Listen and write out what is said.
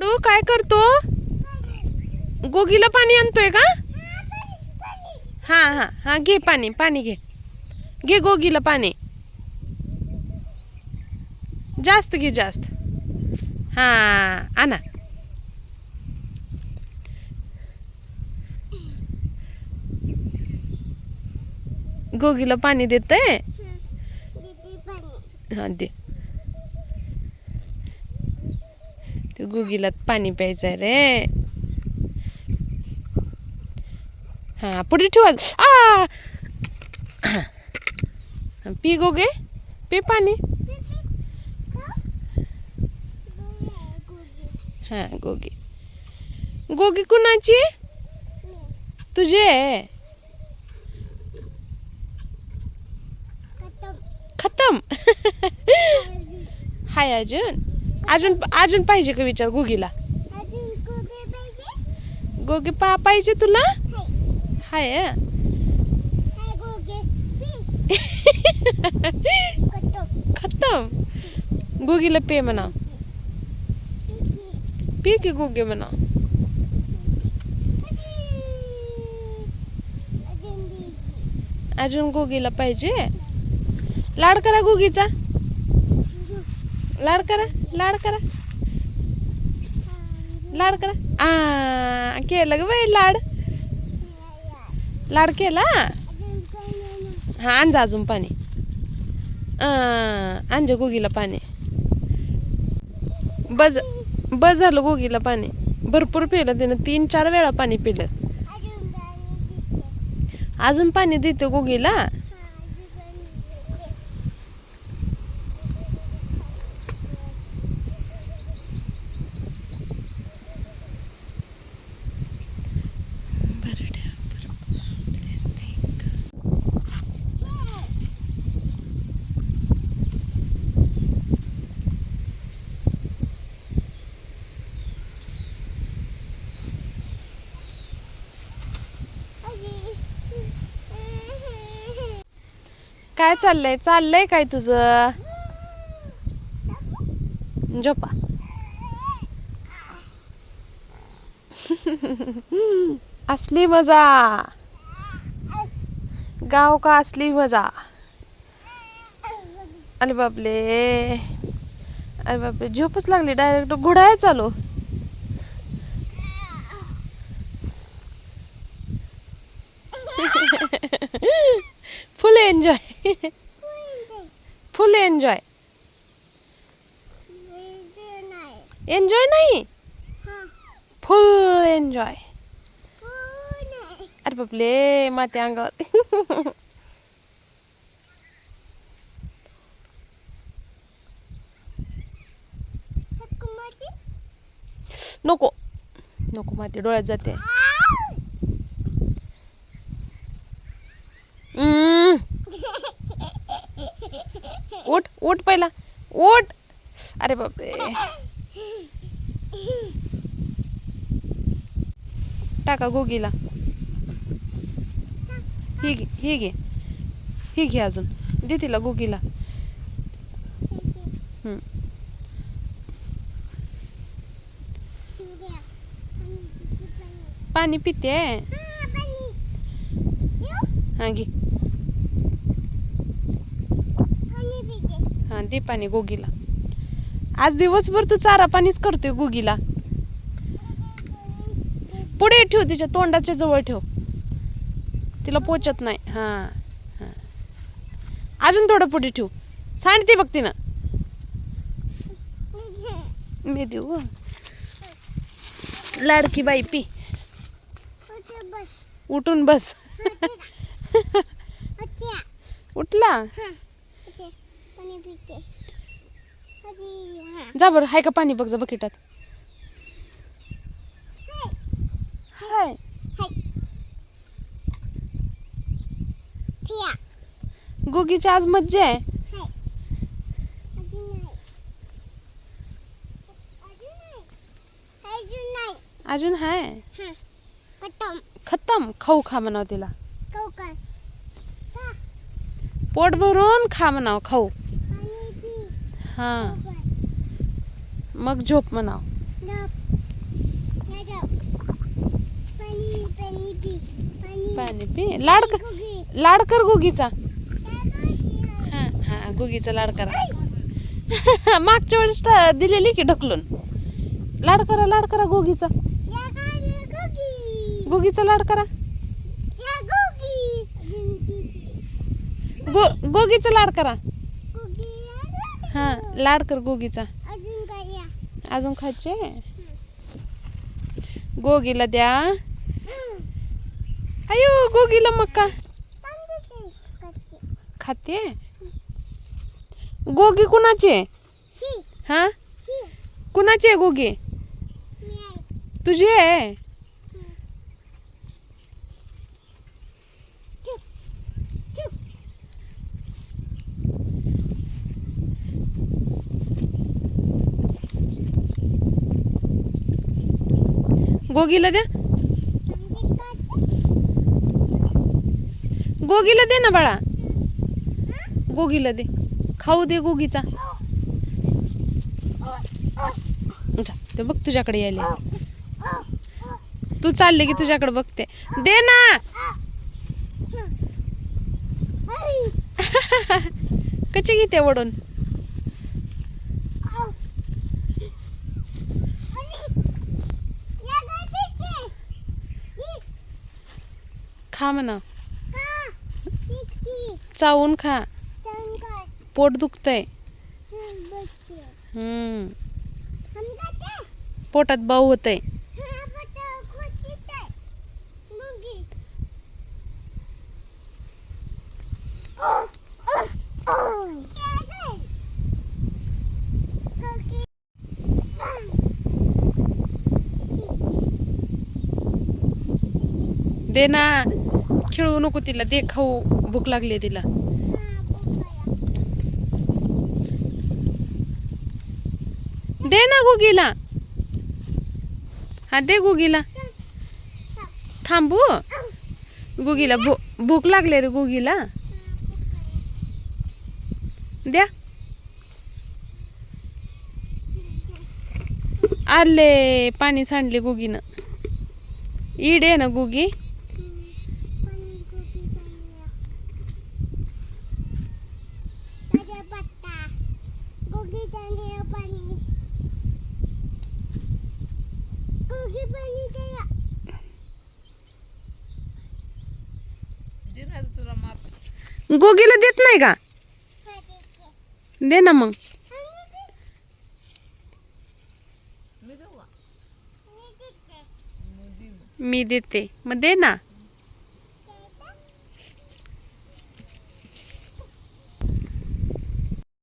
लाडू काय करतो? गोगीला पाणी आणतोय का? हा हा हा घे पाणी पाणी घे. घे गोगीला पाणी. जास्त घे जास्त. हा आणा. गोगीला पाणी देते हा दे. गुगीला पाणी प्यायचं आहे रे. हा पुढे ठेवा आ! पी गोगे पी पाणी. हां गोगी. गोगी कुणाची? तुझे. खतम. हाय अजून. अजून अजून पाहिजे का विचार गुगीला? गोगी पा पाहिजे तुला? हाय? खतम. गुगीला पे म्हणा. पी की गुगे म्हणा. अजून गोगीला पाहिजे. लाड करा गुगीचा. लाड करा. लाड करा. लाड करा. आ केलं ग बाई लाड. लाड केला? हा आणजा अजून पाणी. आणजा गोगीला पाणी. बज बस झालं गोगीला पाणी. भरपूर पिलं तिनं तीन चार वेळा पाणी पिलं. अजून पाणी देते गोगीला. काय चाललंय? चाललंय काय तुझं? झोपा. असली मजा. गाव का असली मजा? अरे बापले अरे बापरे. झोपच लागली. डायरेक्ट घुडाय चालू. Full enjoy. Full enjoy. Enjoy नाही? Full enjoy. अरे बापले माते अंगावर. नको नको माती डोळ्यात जाते हम्म. उठ उठ पहिला. उठ. अरे बापरे. टाका गोगीला ही घे ही घे. ही घे अजून. दे तिला गोगीला. पाणी पिते? हा घे. हा दे पाणी गोगीला. आज दिवसभर तू चारा पाणीच करतोय गोगीला. पुढे ठेव तिच्या तोंडाच्या जवळ ठेव. तिला पोचत नाही. हा हा. अजून थोडं पुढे ठेव. सांडते बघ तिनं. मी देऊ. लाडकी बाई पी. उठून बस. उठला? जा बरं हाय का पाणी? बघ जा बकेटात. हाय. गोगीची आज मज्जा आहे. अजून हाय? खतम. खाऊ खा म्हणाव तिला. पोट भरून खा म्हणाव खाऊ. हां. मग झोप म्हणाव. पाणी पी लाड लाड कर गुगीचा. हा गुगीचा लाड करा. मागच्या वेळेस दिलेली की ढकलून. लाड करा लाड करा गोगीचा. गोगीचा लाड करा. गोगीचा लाड करा. हा लाड कर गोगीचा. अजून खायचे? गोगीला द्या. अयो गोगीला मक्का खाते? गोगी कुणाची? हा. कुणाची आहे गोगी? तुझी आहे? गोगीला द्या. गोगीला दे ना बाळा. गोगीला दे. खाऊ दे गोगीचा. ते बघ तुझ्याकडे यायले. तू चालले की तुझ्याकडे बघते. दे ना. कशी घेते वडून? खा म्हणा. चावून खा. पोट दुखतंय. हम्म पोटात बाऊ होतंय. दे ना. खेळू नको तिला दे खाऊ भूक लागली तिला. दे ना गुगीला. हा दे गुगीला. थांबू. गुगीला भू भूक लागले रे गुगीला. द्या. आले पाणी सांडले गुगीनं. इड आहे ना गुगी. गोगीला देत नाही का? दे ना मग. मी देते. मग दे ना.